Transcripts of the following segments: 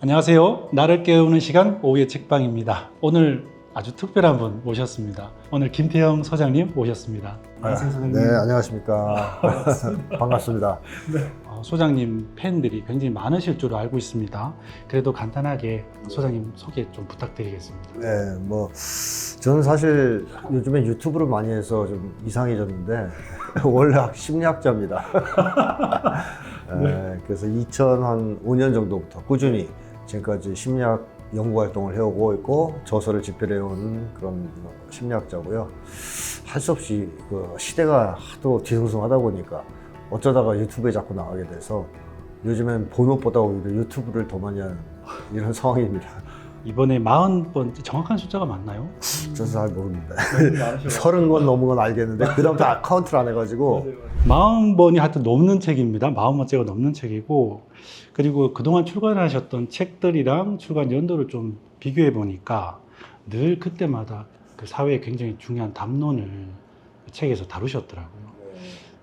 안녕하세요. 나를 깨우는 시간 오후의 책방입니다. 오늘 아주 특별한 분 모셨습니다. 오늘 김태형 소장님 모셨습니다. 안녕하세요, 소장님. 네, 안녕하십니까. 반갑습니다. 어, 소장님 팬들이 굉장히 많으실 줄 알고 있습니다. 그래도 간단하게 소장님 소개 좀 부탁드리겠습니다. 네, 뭐 저는 사실 요즘에 유튜브를 많이 해서 좀 이상해졌는데 원래 심리학자입니다. 네, 그래서 2005년 정도부터 꾸준히 지금까지 심리학 연구 활동을 해오고 있고 저서를 집필해온 그런 심리학자고요. 할 수 없이 그 시대가 하도 뒤숭숭하다 보니까 어쩌다가 유튜브에 자꾸 나가게 돼서 요즘엔 본업보다 오히려 유튜브를 더 많이 하는 이런 상황입니다. 이번에 40번 정확한 숫자가 맞나요? 저도 잘 모르는데 서른 건 넘은 건 알겠는데 그 다음부터 아카운트를 안 해가지고 40번이 하여튼 넘는 책입니다. 40번째가 넘는 책이고 그리고 그동안 출간하셨던 책들이랑 출간 연도를 좀 비교해 보니까 늘 그때마다 그 사회에 굉장히 중요한 담론을 그 책에서 다루셨더라고요.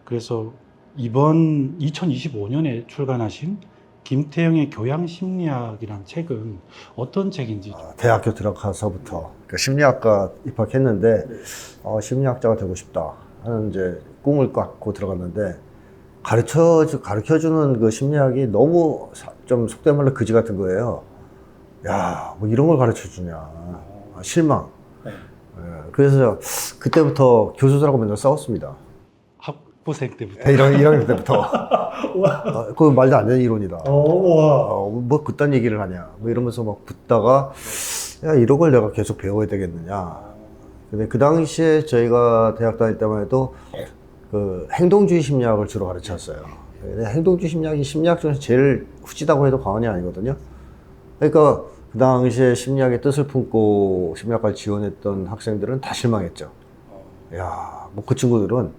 그래서 이번 2025년에 출간하신 김태형의 교양 심리학이라는 책은 어떤 책인지 좀 대학교 들어가서부터 그 심리학과 입학했는데 어, 심리학자가 되고 싶다 하는 이제 꿈을 갖고 들어갔는데 가르쳐 가르쳐 주는 그 심리학이 너무 사- 좀 속된 말로 그지 같은 거예요. 야, 뭐 이런 걸 가르쳐 주냐. 아, 실망. 네. 예, 그래서 그때부터 교수들하고 맨날 싸웠습니다. 학부생 때부터 네, 1학년, 1학년 때부터. 어, 그 말도 안 되는 이론이다. 어, 뭐 그딴 얘기를 하냐. 뭐 이러면서 막 붙다가 야, 이런 걸 내가 계속 배워야 되겠느냐. 근데 그 당시에 저희가 대학 다닐 때만 해도 그 행동주의 심리학을 주로 가르쳤어요. 행동주의 심리학이 심리학 중에서 제일 후지다고 해도 과언이 아니거든요. 그러니까 그 당시에 심리학의 뜻을 품고 심리학과를 지원했던 학생들은 다 실망했죠. 야, 뭐 그 친구들은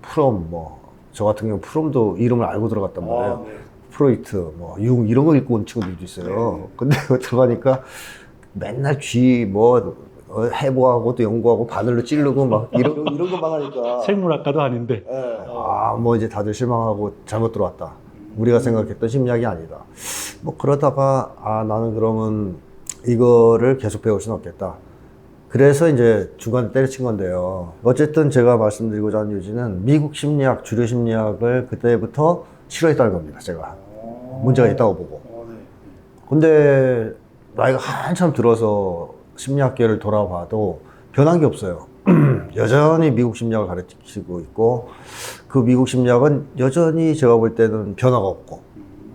프롬, 뭐, 저 같은 경우 프롬도 이름을 알고 들어갔단 말이에요. 프로이트, 뭐, 융, 이런 거 읽고 온 친구들도 있어요. 근데 들어가니까 맨날 쥐, 뭐, 어, 해부하고 또 연구하고 바늘로 찌르고 막 이런, 이런 것만 하니까. 생물학과도 아닌데 아, 뭐 이제 다들 실망하고 잘못 들어왔다. 우리가 생각했던 심리학이 아니다. 뭐 그러다가, 아, 나는 그러면 이거를 계속 배울 수는 없겠다. 그래서 이제 중간에 때려친 건데요. 어쨌든 제가 말씀드리고자 하는 요지는 미국 심리학, 주류 심리학을 그때부터 싫어했다는 겁니다, 제가. 문제가 있다고 보고. 근데 나이가 한참 들어서 심리학계를 돌아봐도 변한 게 없어요. 여전히 미국 심리학을 가르치고 있고 그 미국 심리학은 여전히 제가 볼 때는 변화가 없고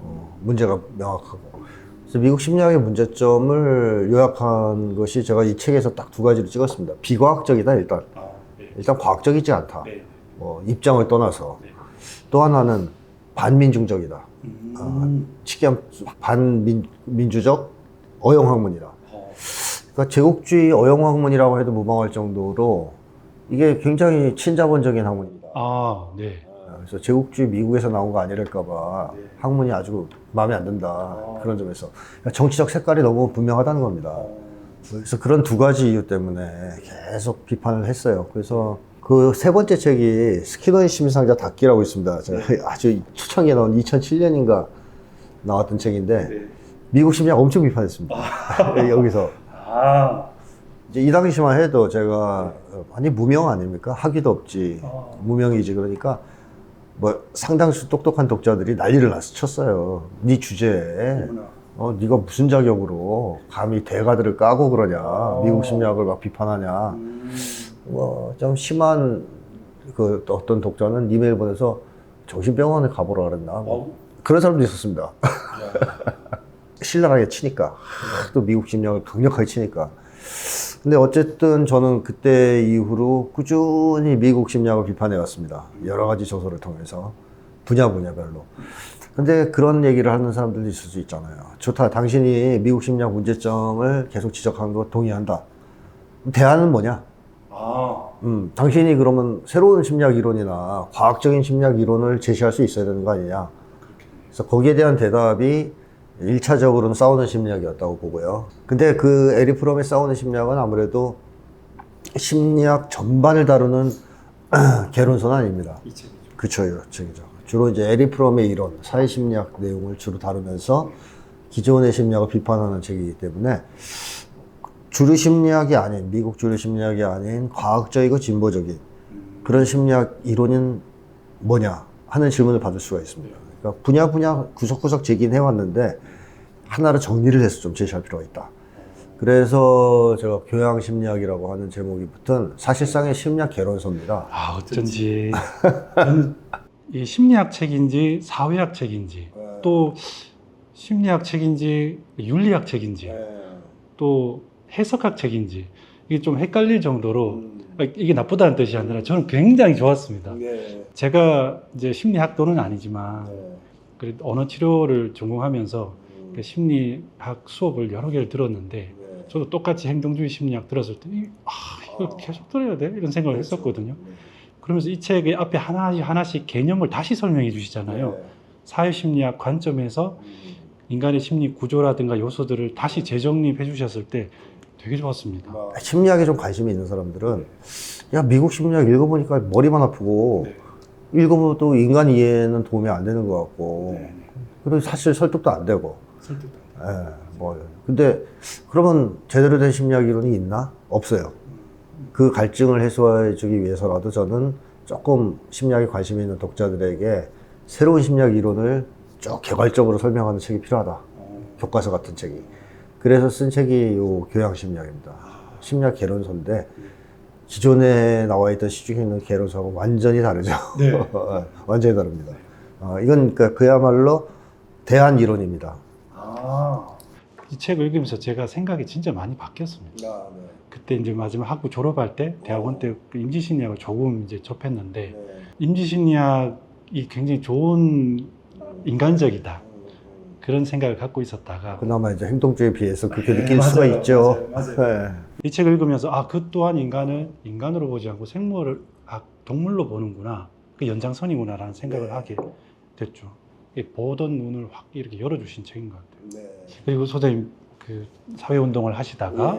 어, 문제가 명확하고 그래서 미국 심리학의 문제점을 요약한 것이 제가 이 책에서 딱 두 가지로 찍었습니다. 비과학적이다 일단 일단 과학적이지 않다. 뭐 입장을 떠나서 또 하나는 반민중적이다. 아, 치기한 반민주적 어영학문이다. 그러니까 제국주의 어영학문이라고 해도 무방할 정도로 이게 굉장히 친자본적인 학문입니다. 아, 네. 그래서 제국주의 미국에서 나온 거 아니랄까봐 학문이 아주 마음에 안 든다 그런 점에서 그러니까 정치적 색깔이 너무 분명하다는 겁니다. 그래서 그런 두 가지 이유 때문에 계속 비판을 했어요. 그래서 그 세 번째 책이 스키너의 심상자 닫기라고 있습니다. 제가 아주 초창기에 나온 2007년인가 나왔던 책인데 미국 심리학 엄청 비판했습니다. 여기서 아, 이제 이 당시만 해도 제가 어, 아니 무명 아닙니까? 학위도 없지 무명이지 그러니까 뭐 상당수 똑똑한 독자들이 난리를 났 쳤어요. 네 주제에 어 네가 무슨 자격으로 감히 대가들을 까고 그러냐? 미국 심리학을 막 비판하냐? 뭐좀 심한 그 어떤 독자는 이메일 보내서 정신병원에 가보라 그랬나? 뭐 그런 사람도 있었습니다. 신랄하게 치니까. 또 미국 심리학을 강력하게 치니까. 근데 어쨌든 저는 그때 이후로 꾸준히 미국 심리학을 비판해 왔습니다. 여러 가지 저서를 통해서. 분야 분야별로. 근데 그런 얘기를 하는 사람들도 있을 수 있잖아요. 좋다. 당신이 미국 심리학 문제점을 계속 지적한 거 동의한다. 대안은 뭐냐? 아, 음, 당신이 그러면 새로운 심리학 이론이나 과학적인 심리학 이론을 제시할 수 있어야 되는 거 아니냐. 그래서 거기에 대한 대답이 1차적으로는 싸우는 심리학이었다고 보고요. 근데 그 에리 프롬의 싸우는 심리학은 아무래도 심리학 전반을 다루는 개론서는 아닙니다. 이 책이죠. 그쵸, 이 책이죠. 주로 이제 에리 프롬의 이론, 사회심리학 내용을 주로 다루면서 기존의 심리학을 비판하는 책이기 때문에 주류 심리학이 아닌 미국 주류 심리학이 아닌 과학적이고 진보적인 그런 심리학 이론은 뭐냐 하는 질문을 받을 수가 있습니다. 그러니까 분야 분야 구석구석 제기는 해왔는데 하나로 정리를 해서 좀 제시할 필요가 있다. 그래서 제가 교양 심리학이라고 하는 제목이 붙은 사실상의 심리학 개론서입니다. 아 어쩐지. 저는 이 심리학 책인지 사회학 책인지 또 심리학 책인지 윤리학 책인지 또 해석학 책인지 이게 좀 헷갈릴 정도로 이게 나쁘다는 뜻이 아니라 저는 굉장히 좋았습니다. 제가 이제 심리학도는 아니지만 그래도 언어 치료를 전공하면서 그 심리학 수업을 여러 개를 들었는데 저도 똑같이 행동주의 심리학 들었을 때 이- 아, 이걸 계속 들어야 돼? 이런 생각을 했었거든요. 그러면서 이 책의 앞에 하나씩 하나씩 개념을 다시 설명해 주시잖아요. 사회심리학 관점에서 인간의 심리 구조라든가 요소들을 다시 재정립해 주셨을 때 되게 좋았습니다. 심리학에 좀 관심이 있는 사람들은 야 미국 심리학 읽어보니까 머리만 아프고 읽어봐도 인간 이해는 도움이 안 되는 것 같고 그리고 사실 설득도 안 되고 예, 뭐 근데 그러면 제대로 된 심리학 이론이 있나? 없어요. 그 갈증을 해소해주기 위해서라도 저는 조금 심리학에 관심이 있는 독자들에게 새로운 심리학 이론을 쭉 개괄적으로 설명하는 책이 필요하다. 교과서 같은 책이. 그래서 쓴 책이 요 교양 심리학입니다. 심리학 개론서인데 기존에 나와 있던 시중에 있는 개론서하고 완전히 다르죠. 네. 완전히 다릅니다. 어, 이건 그야말로 대안 이론입니다. 이 책을 읽으면서 제가 생각이 진짜 많이 바뀌었습니다. 그때 이제 마지막 학부 졸업할 때 대학원 때그 임지심리학을 조금 이제 접했는데 임지심리학이 굉장히 좋은 인간적이다 그런 생각을 갖고 있었다가 그나마 이제 행동주의에 비해서 그렇게 네, 느낄 수가 맞아요. 있죠. 맞아요. 네. 이 책을 읽으면서 아 그 또한 인간을 인간으로 보지 않고 생물을 아, 동물로 보는구나 그 연장선이구나라는 생각을 하게 됐죠. 이 보던 눈을 확 이렇게 열어주신 책인 것 같아요. 그리고 소장님 그 사회운동을 하시다가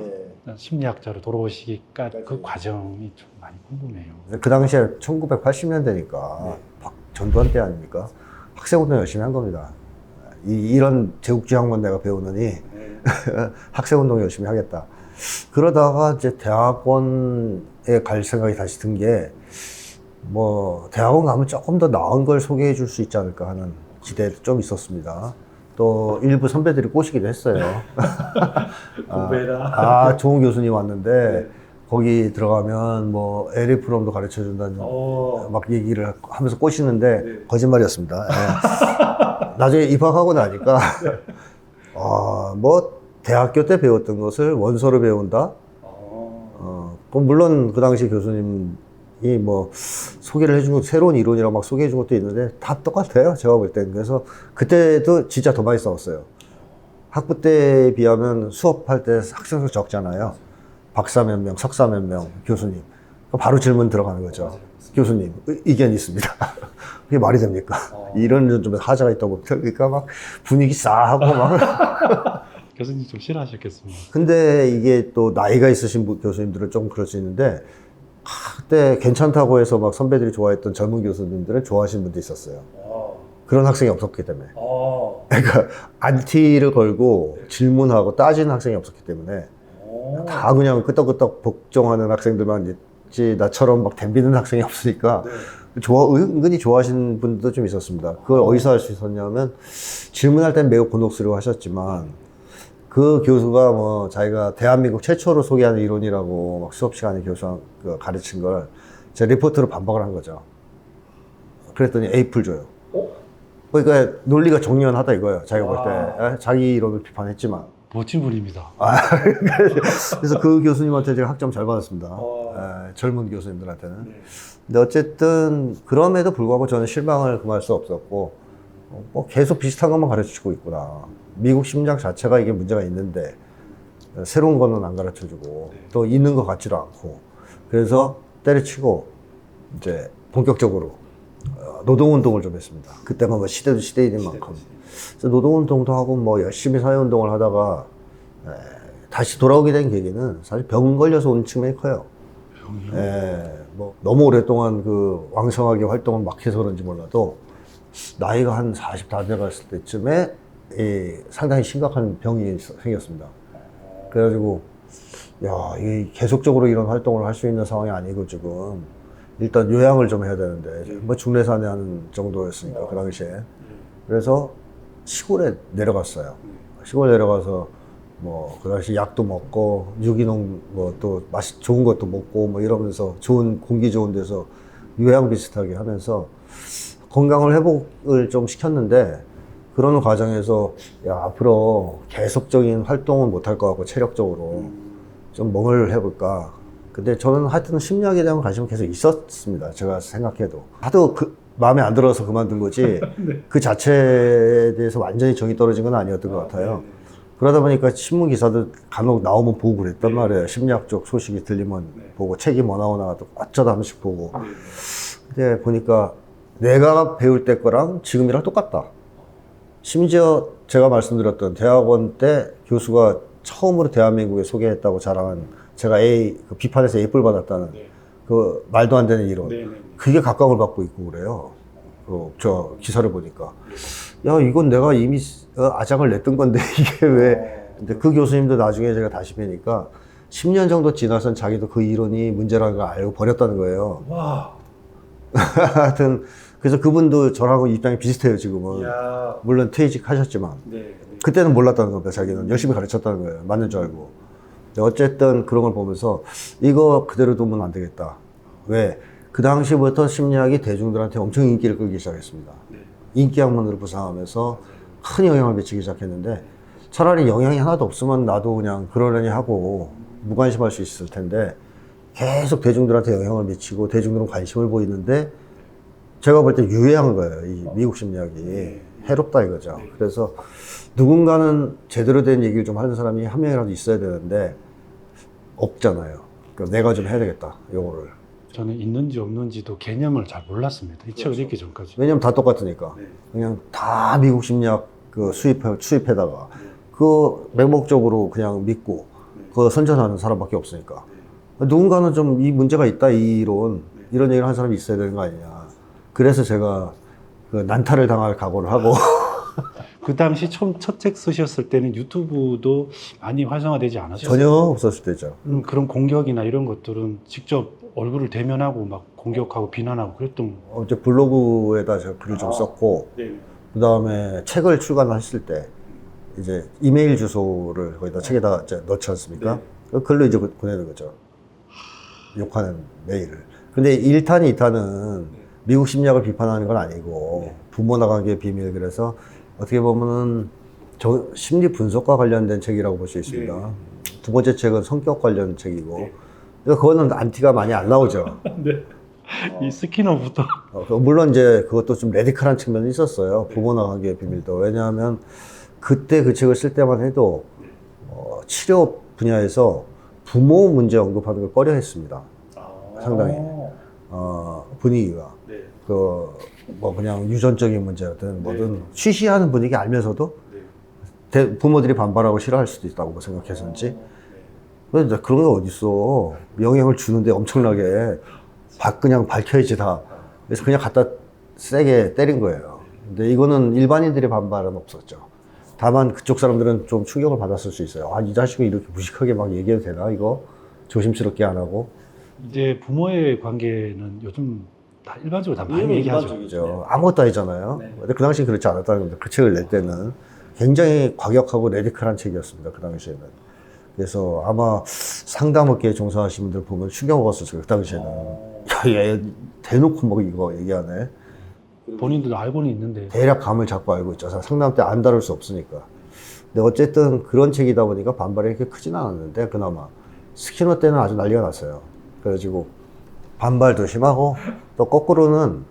심리학자로 돌아오시기까지 그 과정이 좀 많이 궁금해요. 그 당시에 1980년대니까 전두환 때 아닙니까? 학생운동 열심히 한 겁니다. 이, 이런 제국주의학만 내가 배우느니 학생운동 열심히 하겠다. 그러다가 이제 대학원에 갈 생각이 다시 든 게 뭐 대학원 가면 조금 더 나은 걸 소개해 줄 수 있지 않을까 하는 기대도 좀 있었습니다. 또 일부 선배들이 꼬시기도 했어요. 공부해라. 아, 좋은 교수님 왔는데 거기 들어가면 뭐 LA 프롬도 가르쳐 준다는 어. 막 얘기를 하면서 꼬시는데 거짓말이었습니다. 예. 나중에 입학하고 나니까 아, 뭐 대학교 때 배웠던 것을 원서로 배운다. 어, 그럼 물론 그 당시 교수님이 뭐 소개를 해주고 새로운 이론이라고 막 소개해 준 것도 있는데 다 똑같아요. 제가 볼 땐. 그래서 그때도 진짜 더 많이 싸웠어요. 학부 때에 비하면 수업할 때 학생 수 적잖아요. 박사 몇 명, 석사 몇 명, 교수님. 바로 질문 들어가는 거죠. 교수님, 의- 의견 있습니다. 그게 말이 됩니까? 이런 좀 하자가 있다고. 그러니까 막 분위기 싸하고 막. 교수님 좀 싫어하셨겠습니다. 근데 이게 또 나이가 있으신 분- 교수님들은 조금 그럴 수 있는데, 아, 그때 괜찮다고 해서 막 선배들이 좋아했던 젊은 교수님들은 좋아하시는 분도 있었어요. 그런 학생이 없었기 때문에. 그러니까 안티를 걸고 질문하고 따지는 학생이 없었기 때문에 다 그냥 끄떡끄떡 복종하는 학생들만 있지 나처럼 막 덤비는 학생이 없으니까 좋아 은근히 좋아하시는 분들도 좀 있었습니다. 그걸 어 디서 할 수 있었냐면 질문할 땐 매우 곤혹스러워 하셨지만 그 교수가 뭐 자기가 대한민국 최초로 소개하는 이론이라고 막 수업 시간에 교수 그 가르친 걸 제 리포트로 반박을 한 거죠. 그랬더니 A풀 줘요. 그러니까 논리가 정연하다 이거예요. 자기가 볼 때. 에? 자기 이론을 비판했지만. 멋진 분입니다. 그래서 그 교수님한테 제가 학점 잘 받았습니다. 에, 젊은 교수님들한테는. 근데 어쨌든 그럼에도 불구하고 저는 실망을 금할 수 없었고, 어, 뭐 계속 비슷한 것만 가르치고 있구나. 미국 심리학 자체가 이게 문제가 있는데, 어, 새로운 거는 안 가르쳐 주고, 또 있는 것 같지도 않고. 그래서 때려치고, 이제 본격적으로 어, 노동운동을 좀 했습니다. 그때가 뭐 시대도 시대인 만큼. 그래서 노동운동도 하고 뭐 열심히 사회운동을 하다가 에, 다시 돌아오게 된 계기는 사실 병 걸려서 온 측면이 커요. 예, 뭐 너무 오랫동안 그 왕성하게 활동을 막 해서 그런지 몰라도 나이가 한 40 다 돼갔을 때쯤에 이 상당히 심각한 병이 있- 생겼습니다. 그래가지고 야, 이 계속적으로 이런 활동을 할 수 있는 상황이 아니고 지금 일단 요양을 좀 해야 되는데 뭐 중래산에 하는 정도였으니까 그 당시에 그래서 시골에 내려갔어요. 시골 내려가서 뭐 그 당시 약도 먹고 유기농 뭐 또 맛이 좋은 것도 먹고 뭐 이러면서 좋은 공기 좋은 데서 요양 비슷하게 하면서 건강을 회복을 좀 시켰는데 그러는 과정에서 야 앞으로 계속적인 활동은 못할 것 같고 체력적으로 좀뭘 해볼까. 근데 저는 하여튼 심리학에 대한 관심은 계속 있었습니다. 제가 생각해도. 하도 그 마음에 안 들어서 그만둔 거지. 그 자체에 대해서 완전히 정이 떨어진 건 아니었던 것 같아요 그러다 보니까 신문 기사도 간혹 나오면 보고 그랬단 말이에요 심리학 쪽 소식이 들리면 보고 책이 뭐 나오나 또 어쩌다 한 번씩 보고 근데 보니까 내가 배울 때 거랑 지금이랑 똑같다. 심지어 제가 말씀드렸던 대학원 때 교수가 처음으로 대한민국에 소개했다고 자랑한 제가 A, 그 비판에서 A뿔 받았다는 그 말도 안 되는 이론. 그게 각광을 받고 있고 그래요. 그, 저 기사를 보니까. 야, 이건 내가 이미 어, 아작을 냈던 건데 이게 왜. 근데 그 교수님도 나중에 제가 다시 뵈니까 10년 정도 지나선 자기도 그 이론이 문제라는 걸 알고 버렸다는 거예요. 와, 하여튼 그래서 그분도 저하고 입장이 비슷해요 지금은. 야, 물론 퇴직하셨지만. 네, 그때는 몰랐다는 겁니다 자기는. 열심히 가르쳤다는 거예요. 맞는 줄 알고. 근데 어쨌든 그런 걸 보면서 이거 그대로 두면 안 되겠다. 왜? 그 당시부터 심리학이 대중들한테 엄청 인기를 끌기 시작했습니다. 네. 인기 학문으로 부상하면서 큰 영향을 미치기 시작했는데 차라리 영향이 하나도 없으면 나도 그냥 그러려니 하고 무관심할 수 있을 텐데 계속 대중들한테 영향을 미치고 대중들은 관심을 보이는데 제가 볼 때 유해한 거예요. 이 미국 심리학이 해롭다 이거죠. 그래서 누군가는 제대로 된 얘기를 좀 하는 사람이 한 명이라도 있어야 되는데 없잖아요. 그러니까 내가 좀 해야 되겠다. 요거를. 저는 있는지 없는지도 개념을 잘 몰랐습니다. 이 책을 읽기 전까지. 왜냐면 다 똑같으니까. 네. 그냥 다 미국 심리학 그 수입해, 수입해다가 그 맹목적으로 그냥 믿고 그 선전하는 사람밖에 없으니까. 누군가는 좀 이 문제가 있다, 이 이론. 이런 얘기를 하는 사람이 있어야 되는 거 아니냐. 그래서 제가 그 난타를 당할 각오를 하고. 그 당시 처음 첫 책 쓰셨을 때는 유튜브도 많이 활성화되지 않았어요. 전혀 없었을 때죠. 음, 그런 공격이나 이런 것들은 직접 얼굴을 대면하고 막 공격하고 비난하고 그랬던. 어, 이제 블로그에다 제가 글을 좀 썼고, 네. 그 다음에 책을 출간했을 때, 이제 이메일 주소를 거기다 책에다 이제 넣지 않습니까? 그 글로 이제 보내는 거죠. 욕하는 메일을. 근데 1탄, 2탄은 미국 심리학을 비판하는 건 아니고, 부모 나가기의 비밀. 그래서 어떻게 보면은 저 심리 분석과 관련된 책이라고 볼 수 있습니다. 두 번째 책은 성격 관련 책이고, 그거는 안티가 많이 안 나오죠. 이 스키너부터. 어, 그 물론 이제 그것도 좀 레디컬한 측면이 있었어요. 부모 나가기의 비밀도. 왜냐하면 그때 그 책을 쓸 때만 해도 어, 치료 분야에서 부모 문제 언급하는 걸 꺼려 했습니다. 상당히. 어, 분위기가. 네. 그, 뭐 그냥 유전적인 문제든 뭐든 쉬쉬하는 분위기 알면서도 대- 부모들이 반발하고 싫어할 수도 있다고 생각했었지. 근데 그런 게 어딨어. 영향을 주는데 엄청나게 바- 그냥 밝혀야지 다. 그래서 그냥 갖다 세게 때린 거예요. 근데 이거는 일반인들의 반발은 없었죠. 다만 그쪽 사람들은 좀 충격을 받았을 수 있어요. 아, 이 자식은 이렇게 무식하게 막 얘기해도 되나, 이거? 조심스럽게 안 하고. 이제 부모의 관계는 요즘 다 일반적으로 다 많이 얘기하죠. 그죠. 아무것도 아니잖아요. 근데 그 당시에 그렇지 않았다는 겁니다. 그 책을 낼 때는 굉장히 과격하고 레디컬한 책이었습니다. 그 당시에는. 그래서 아마 상담업계에 종사하신 분들 보면 충격 먹었을 거예요. 그 당시에는. 야, 얘 대놓고 뭐 이거 얘기하네. 본인들도 알고는 있는데. 대략 감을 잡고 알고 있죠. 상담 때 안 다룰 수 없으니까. 근데 어쨌든 그런 책이다 보니까 반발이 그렇게 크진 않았는데 그나마 스키너 때는 아주 난리가 났어요. 그래가지고 반발도 심하고 또 거꾸로는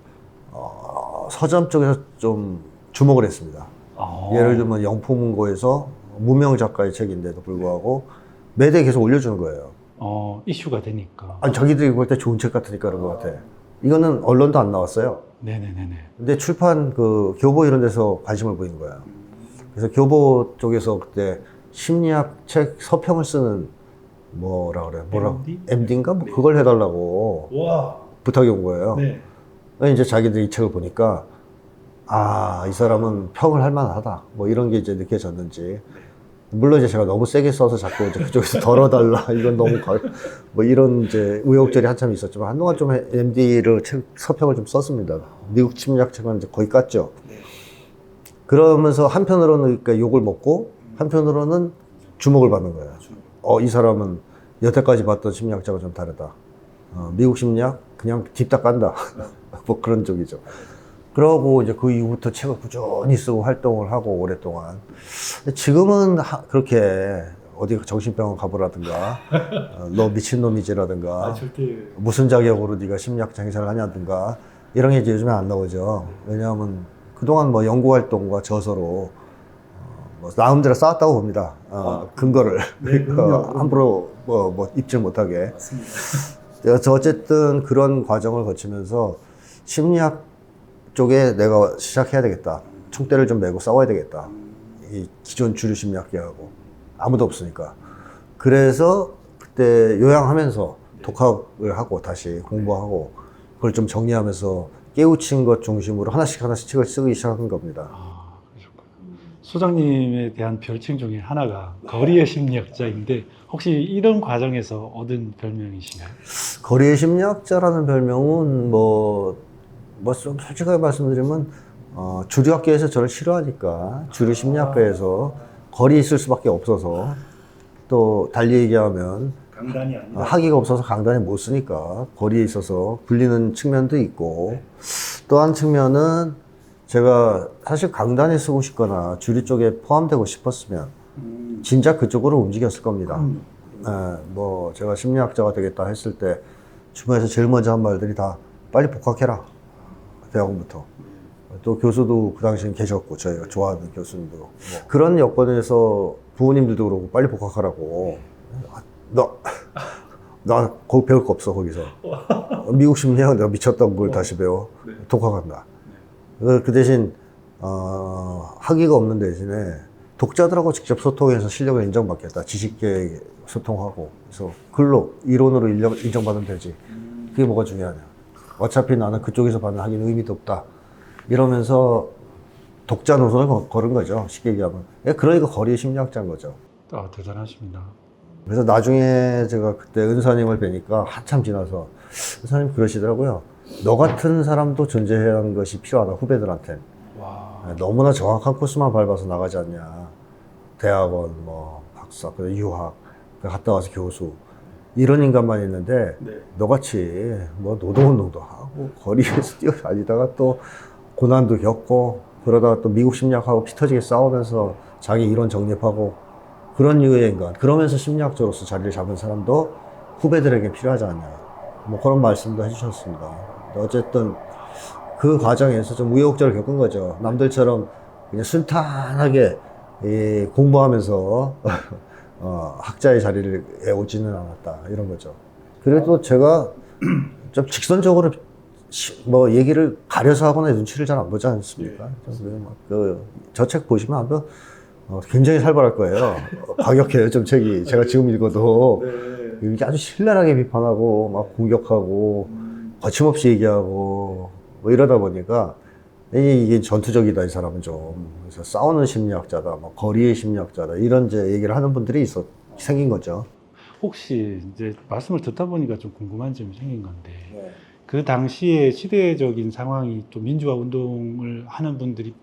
어, 서점 쪽에서 좀 주목을 했습니다. 아. 예를 들면 영풍문고에서 무명 작가의 책인데도 불구하고 매대 계속 올려주는 거예요. 어, 이슈가 되니까. 아니 자기들이 볼 때 좋은 책 같으니까 그런 것 같아. 이거는 언론도 안 나왔어요. 네네네네. 근데 출판 그 교보 이런 데서 관심을 보인 거야. 그래서 교보 쪽에서 그때 심리학 책 서평을 쓰는 뭐라 그래? 뭐라? MD? MD인가? 뭐 그걸 해달라고 와. 부탁이 온 거예요. 네. 이제 자기들이 이 책을 보니까 아, 이 사람은 평을 할 만하다. 뭐 이런 게 이제 느껴졌는지. 물론 이제 제가 너무 세게 써서 자꾸 이제 그쪽에서 덜어달라. 이건 너무 걸, 뭐 이런 이제 우여곡절이 한참 있었지만 한동안 좀 MD를 책, 서평을 좀 썼습니다. 미국 침략 책은 이제 거의 깠죠. 그러면서 한편으로는 그러니까 욕을 먹고 한편으로는 주목을 받는 거예요. 어, 이 사람은 여태까지 봤던 심리학자가 좀 다르다. 어, 미국 심리학 그냥 딥다 깐다. 뭐 그런 쪽이죠. 그러고 이제 그 이후부터 책을 꾸준히 쓰고 활동을 하고 오랫동안. 지금은 하- 그렇게 어디 정신병원 가보라든가, 어, 너 미친놈이지라든가, 절대 무슨 자격으로 네가 심리학 장사를 하냐든가, 이런 게 이제 요즘에 안 나오죠. 왜냐하면 그동안 뭐 연구 활동과 저서로 어, 뭐 나름대로 쌓았다고 봅니다. 어, 근거를. 네, 그. 함부로 뭐, 뭐 입질 못하게. 맞습니다. 그래서 어쨌든 그런 과정을 거치면서 심리학 쪽에 내가 시작해야 되겠다. 총대를 좀 메고 싸워야 되겠다. 이 기존 주류 심리학계하고 아무도 없으니까. 그래서 그때 요양하면서 독학을 하고 다시 공부하고 그걸 좀 정리하면서 깨우친 것 중심으로 하나씩 하나씩 책을 쓰기 시작한 겁니다. 아. 소장님에 대한 별칭 중에 하나가 거리의 심리학자인데 혹시 이런 과정에서 얻은 별명이신가요? 거리의 심리학자라는 별명은 뭐, 뭐좀 솔직하게 말씀드리면, 어, 주류학계에서 저를 싫어하니까, 주류 심리학과에서 거리에 있을 수밖에 없어서, 또 달리 얘기하면, 강단이 어, 학위가 없어서 강단에 못 쓰니까, 거리에 있어서 불리는 측면도 있고, 또한 측면은, 제가 사실 강단에 쓰고 싶거나 주류 쪽에 포함되고 싶었으면, 진짜 그쪽으로 움직였을 겁니다. 예, 뭐 제가 심리학자가 되겠다 했을 때 주변에서 제일 먼저 한 말들이 다 빨리 복학해라 대학원부터. 또 교수도 그 당시엔 계셨고 저희가 좋아하는 교수님도. 뭐. 그런 여건에서 부모님들도 그러고 빨리 복학하라고. 아, 너나 거기 배울 거 없어 거기서. 미국 심리학 내가 미쳤던 걸 다시 배워. 독학한다. 그, 그 대신 어, 학위가 없는 대신에 독자들하고 직접 소통해서 실력을 인정받겠다. 지식계 소통하고. 그래서 글로 이론으로 인정, 인정받으면 되지. 그게 뭐가 중요하냐. 어차피 나는 그쪽에서 받는 학위는 의미도 없다. 이러면서 독자 노선을 거- 걸은 거죠. 쉽게 얘기하면. 예, 그러니까 거리의 심리학자인 거죠. 아, 대단하십니다. 그래서 나중에 제가 그때 은사님을 뵈니까 한참 지나서 은사님 그러시더라고요. 너 같은 사람도 존재해야 하는 것이 필요하다. 후배들한테. 와, 너무나 정확한 코스만 밟아서 나가지 않냐. 대학원, 뭐, 박사, 유학, 갔다 와서 교수. 이런 인간만 있는데, 네. 너같이 뭐 노동운동도 하고, 거리에서 뛰어다니다가 또 고난도 겪고, 그러다가 또 미국 심리학하고 피 터지게 싸우면서 자기 이론 정립하고, 그런 유의 인간. 그러면서 심리학자로서 자리를 잡은 사람도 후배들에게 필요하지 않냐. 뭐 그런 말씀도 해주셨습니다. 어쨌든 그 과정에서 좀 우여곡절을 겪은 거죠. 남들처럼 그냥 순탄하게 이 공부하면서 어, 학자의 자리를 오지는 않았다 이런 거죠. 그래도 제가 좀 직선적으로 시- 뭐 얘기를 가려서 하거나 눈치를 잘 안 보지 않습니까? 그저 책 보시면 아마 어, 굉장히 살벌할 거예요. 어, 과격해요, 좀 책이. 제가 지금 읽어도 이게 아주 신랄하게 비판하고 막 공격하고 거침없이 얘기하고 뭐 이러다 보니까 이게, 전투적이다 이 사람은 좀. 그래서 싸우는 심리학자다 뭐 거리의 심리학자다 이런 이제 얘기를 하는 분들이 있어 생긴 거죠. 혹시 이제 말씀을 듣다 보니까 좀 궁금한 점이 생긴 건데 그 당시에 시대적인 상황이 좀 민주화 운동을 하는 분들이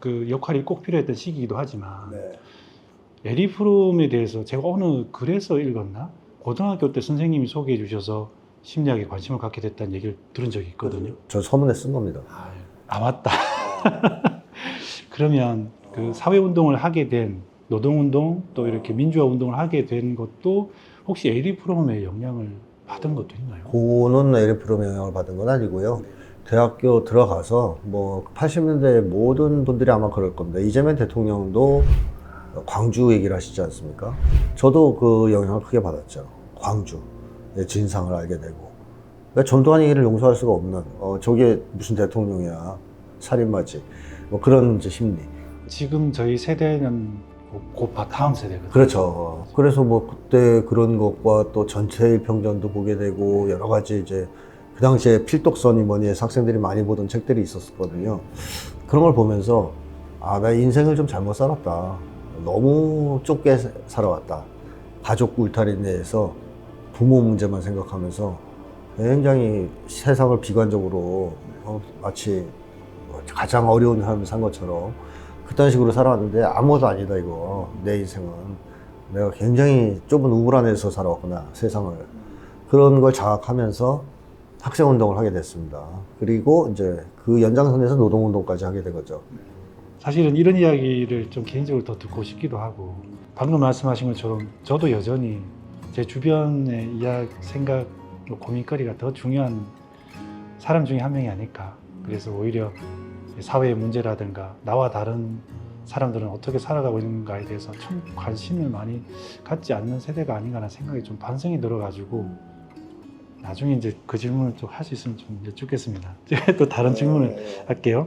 그 역할이 꼭 필요했던 시기이기도 하지만 에리 프롬에 대해서 제가 어느 글에서 읽었나? 고등학교 때 선생님이 소개해 주셔서 심리학에 관심을 갖게 됐다는 얘기를 들은 적이 있거든요. 저 서문에 쓴 겁니다. 아 맞다. 그러면 그 사회 운동을 하게 된 노동 운동 또 이렇게 민주화 운동을 하게 된 것도 혹시 에리 프롬의 영향을 받은 것도 있나요? 고는 에리 프롬의 영향을 받은 건 아니고요. 대학교 들어가서 뭐 80년대 모든 분들이 아마 그럴 겁니다. 이재명 대통령도 광주 얘기를 하시지 않습니까? 저도 그 영향을 크게 받았죠. 광주 의 진상을 알게 되고 그러니까 전두환 얘기를 용서할 수가 없는 어 저게 무슨 대통령이야 살인마지 뭐 그런 이제 심리 지금 저희 세대는 곧 바탕 세대거든요. 그렇죠 그래서 뭐 그때 그런 것과 또 전체 일평전도 보게 되고 여러 가지 이제 그 당시에 필독선이 뭐니 해서 학생들이 많이 보던 책들이 있었거든요. 그런 걸 보면서 아, 나 인생을 좀 잘못 살았다. 너무 좁게 살아왔다. 가족 울타리 내에서 부모 문제만 생각하면서 굉장히 세상을 비관적으로 어, 마치 가장 어려운 삶을 산 것처럼 그딴 식으로 살아왔는데 아무것도 아니다 이거. 내 인생은. 내가 굉장히 좁은 우물 안에서 살아왔구나 세상을. 그런 걸 자각하면서 학생 운동을 하게 됐습니다. 그리고 이제 그 연장선에서 노동 운동까지 하게 된 거죠. 사실은 이런 이야기를 좀 개인적으로 더 듣고 싶기도 하고 방금 말씀하신 것처럼 저도 여전히 제 주변의 이야기, 생각, 뭐 고민거리가 더 중요한 사람 중에 한 명이 아닐까. 그래서 오히려 사회의 문제라든가 나와 다른 사람들은 어떻게 살아가고 있는가에 대해서 참 관심을 많이 갖지 않는 세대가 아닌가라는 생각이 좀 반성이 들어가지고 나중에 이제 그 질문을 또할수 있으면 좀 여쭙겠습니다. 또 다른 질문을 할게요.